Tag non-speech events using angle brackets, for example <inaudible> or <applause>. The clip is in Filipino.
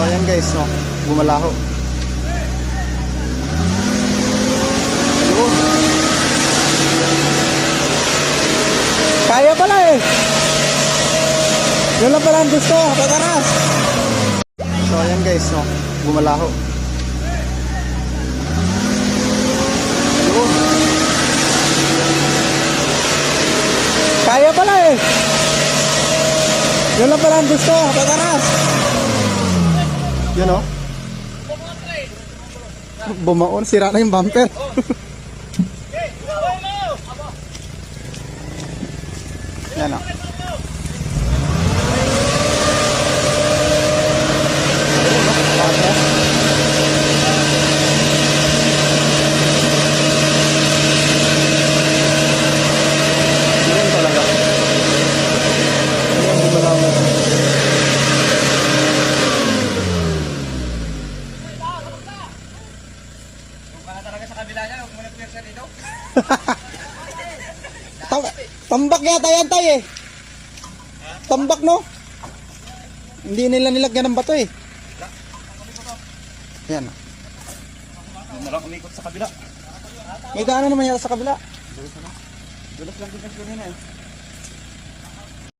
ayan guys, no, bumalaho. Kaya pala eh. Yun lang pala ang gusto, pataras. So ayan guys, no, bumalaho. Kaya pala eh. Yun lang pala ang gusto, pataras. Yun o. Bumaon, sira na yung bumper. <laughs> Yan o. <laughs> Tam tambak yata yan tayo eh. Tambak no? Hindi nila nilagyan ng bato eh. Yan. Malang umikot sa kabila. May daanan naman yata sa kabila. Dulas lang din kasi kanina eh.